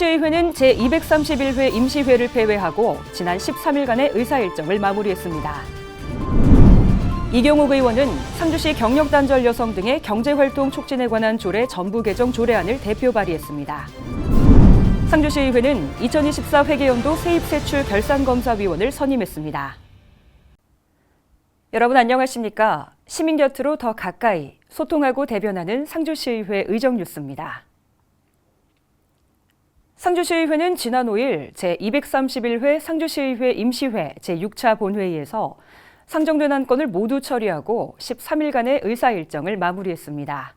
상주시의회는 제231회 임시회를 폐회하고 지난 13일간의 의사 일정을 마무리했습니다. 이경욱 의원은 상주시 경력단절 여성 등의 경제활동 촉진에 관한 조례 전부 개정 조례안을 대표 발의했습니다. 상주시의회는 2024 회계연도 세입세출 결산검사위원을 선임했습니다. 여러분 안녕하십니까? 시민 곁으로 더 가까이 소통하고 대변하는 상주시의회 의정뉴스입니다. 상주시의회는 지난 5일 제231회 상주시의회 임시회 제6차 본회의에서 상정된 안건을 모두 처리하고 13일간의 의사 일정을 마무리했습니다.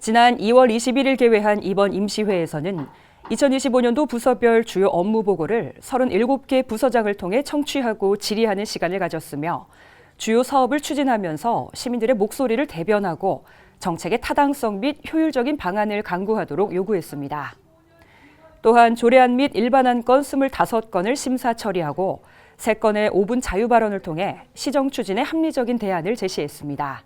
지난 2월 21일 개회한 이번 임시회에서는 2025년도 부서별 주요 업무 보고를 37개 부서장을 통해 청취하고 질의하는 시간을 가졌으며 주요 사업을 추진하면서 시민들의 목소리를 대변하고 정책의 타당성 및 효율적인 방안을 강구하도록 요구했습니다. 또한 조례안 및 일반 안 건 25건을 심사 처리하고 3건의 5분 자유 발언을 통해 시정 추진에 합리적인 대안을 제시했습니다.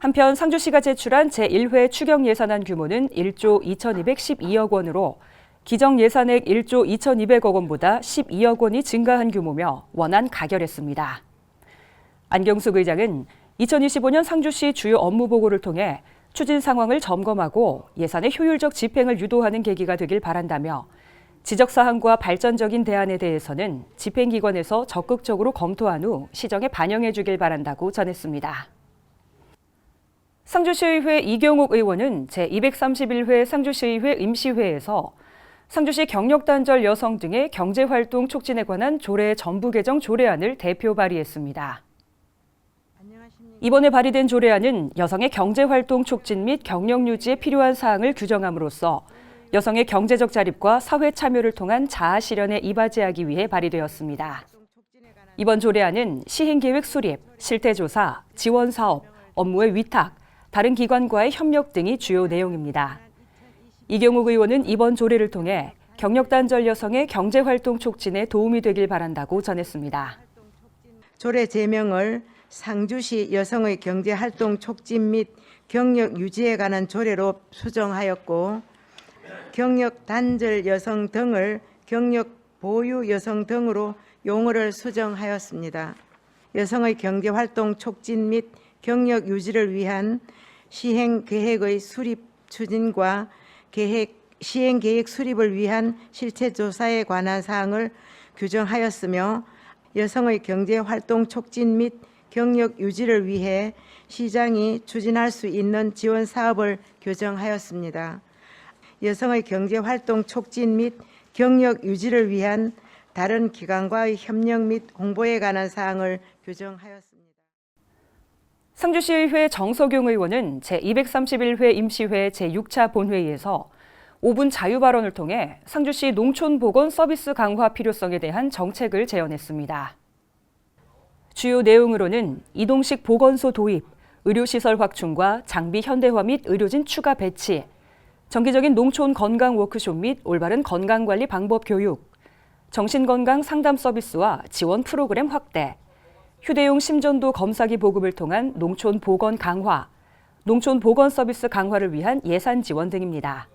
한편 상주시가 제출한 제1회 추경 예산안 규모는 1조 2212억 원으로 기정 예산액 1조 2200억 원보다 12억 원이 증가한 규모며 원안 가결했습니다. 안경숙 의장은 2025년 상주시 주요 업무 보고를 통해 추진 상황을 점검하고 예산의 효율적 집행을 유도하는 계기가 되길 바란다며 지적 사항과 발전적인 대안에 대해서는 집행기관에서 적극적으로 검토한 후 시정에 반영해 주길 바란다고 전했습니다. 상주시의회 이경욱 의원은 제231회 상주시의회 임시회에서 상주시 경력단절 여성 등의 경제활동 촉진에 관한 조례 전부 개정 조례안을 대표 발의했습니다. 이번에 발의된 조례안은 여성의 경제활동 촉진 및 경력 유지에 필요한 사항을 규정함으로써 여성의 경제적 자립과 사회 참여를 통한 자아 실현에 이바지하기 위해 발의되었습니다. 이번 조례안은 시행계획 수립, 실태조사, 지원 사업, 업무의 위탁, 다른 기관과의 협력 등이 주요 내용입니다. 이경욱 의원은 이번 조례를 통해 경력단절 여성의 경제활동 촉진에 도움이 되길 바란다고 전했습니다. 조례 제명을 상주시 여성의 경제활동 촉진 및 경력 유지에 관한 조례로 수정하였고 경력 단절 여성 등을 경력 보유 여성 등으로 용어를 수정하였습니다. 여성의 경제활동 촉진 및 경력 유지를 위한 시행 계획의 수립 추진과 계획 시행 계획 수립을 위한 실체 조사에 관한 사항을 규정하였으며 여성의 경제 활동 촉진 및 경력 유지를 위해 시장이 추진할 수 있는 지원 사업을 규정하였습니다. 여성의 경제 활동 촉진 및 경력 유지를 위한 다른 기관과의 협력 및 홍보에 관한 사항을 규정하였습니다. 상주시의회 정석용 의원은 제231회 임시회 제6차 본회의에서 5분 자유 발언을 통해 상주시 농촌 보건 서비스 강화 필요성에 대한 정책을 제언했습니다. 주요 내용으로는 이동식 보건소 도입, 의료시설 확충과 장비 현대화 및 의료진 추가 배치, 정기적인 농촌 건강 워크숍 및 올바른 건강관리 방법 교육, 정신건강 상담 서비스와 지원 프로그램 확대, 휴대용 심전도 검사기 보급을 통한 농촌 보건 강화, 농촌 보건 서비스 강화를 위한 예산 지원 등입니다.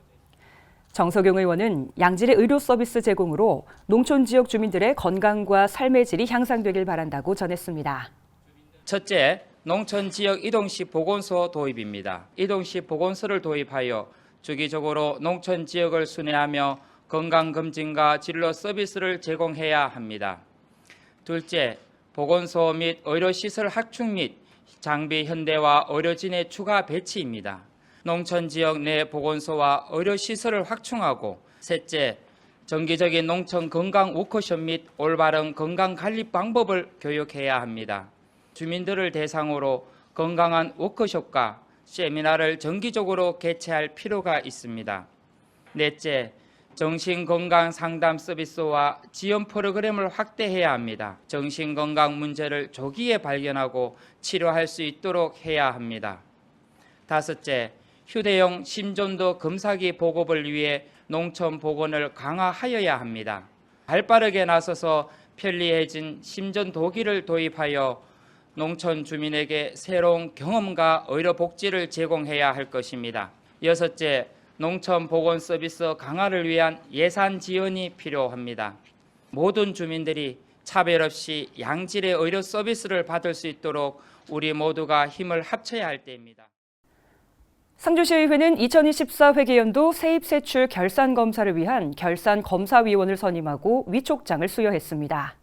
정석용 의원은 양질의 의료 서비스 제공으로 농촌 지역 주민들의 건강과 삶의 질이 향상되길 바란다고 전했습니다. 첫째, 농촌 지역 이동식 보건소 도입입니다. 이동식 보건소를 도입하여 주기적으로 농촌 지역을 순회하며 건강검진과 진료 서비스를 제공해야 합니다. 둘째, 보건소 및 의료시설 확충 및 장비 현대화 의료진의 추가 배치입니다. 농촌 지역 내 보건소와 의료 시설을 확충하고 셋째, 정기적인 농촌 건강 워크숍 및 올바른 건강 관리 방법을 교육해야 합니다. 주민들을 대상으로 건강한 워크숍과 세미나를 정기적으로 개최할 필요가 있습니다. 넷째, 정신건강 상담 서비스와 지원 프로그램을 확대해야 합니다. 정신건강 문제를 조기에 발견하고 치료할 수 있도록 해야 합니다. 다섯째, 휴대용 심전도 검사기 보급을 위해 농촌 보건을 강화하여야 합니다. 발빠르게 나서서 편리해진 심전 도기를 도입하여 농촌 주민에게 새로운 경험과 의료 복지를 제공해야 할 것입니다. 여섯째, 농촌 보건 서비스 강화를 위한 예산 지원이 필요합니다. 모든 주민들이 차별 없이 양질의 의료 서비스를 받을 수 있도록 우리 모두가 힘을 합쳐야 할 때입니다. 상주시의회는 2024 회계연도 세입세출 결산 검사를 위한 결산 검사위원을 선임하고 위촉장을 수여했습니다.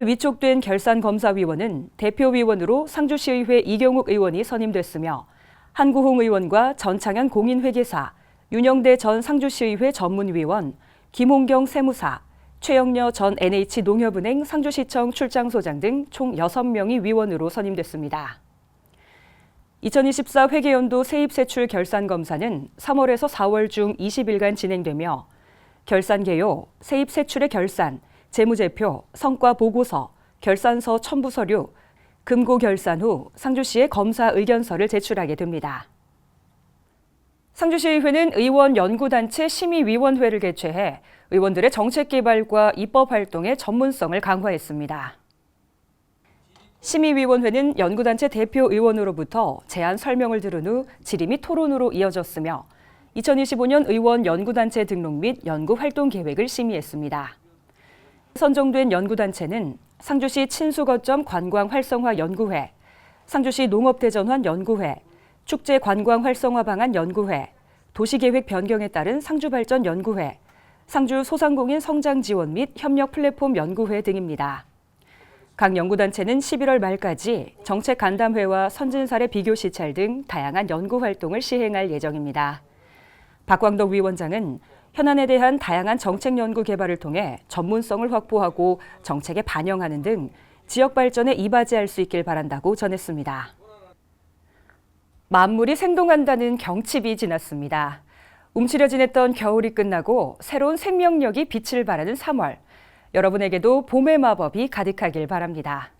위촉된 결산 검사위원은 대표위원으로 상주시의회 이경욱 의원이 선임됐으며 한구홍 의원과 전창현 공인회계사, 윤영대 전 상주시의회 전문위원, 김홍경 세무사, 최영녀 전 NH농협은행 상주시청 출장소장 등 총 6명이 위원으로 선임됐습니다. 2024 회계연도 세입세출 결산 검사는 3월에서 4월 중 20일간 진행되며 결산 개요, 세입세출의 결산, 재무제표, 성과 보고서, 결산서 첨부 서류, 금고 결산 후 상주시에 검사 의견서를 제출하게 됩니다. 상주시의회는 의원 연구단체 심의위원회를 개최해 의원들의 정책 개발과 입법 활동의 전문성을 강화했습니다. 심의위원회는 연구단체 대표 의원으로부터 제안 설명을 들은 후 질의 및 토론으로 이어졌으며 2025년 의원 연구단체 등록 및 연구 활동 계획을 심의했습니다. 선정된 연구단체는 상주시 친수거점 관광 활성화 연구회, 상주시 농업대전환 연구회, 축제 관광 활성화 방안 연구회, 도시계획 변경에 따른 상주발전 연구회, 상주 소상공인 성장 지원 및 협력 플랫폼 연구회 등입니다. 각 연구단체는 11월 말까지 정책 간담회와 선진 사례 비교 시찰 등 다양한 연구 활동을 시행할 예정입니다. 박광덕 위원장은 현안에 대한 다양한 정책 연구 개발을 통해 전문성을 확보하고 정책에 반영하는 등 지역 발전에 이바지할 수 있길 바란다고 전했습니다. 만물이 생동한다는 경칩이 지났습니다. 움츠려 지냈던 겨울이 끝나고 새로운 생명력이 빛을 발하는 3월. 여러분에게도 봄의 마법이 가득하길 바랍니다.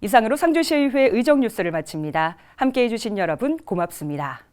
이상으로 상주시의회 의정 뉴스를 마칩니다. 함께해 주신 여러분 고맙습니다.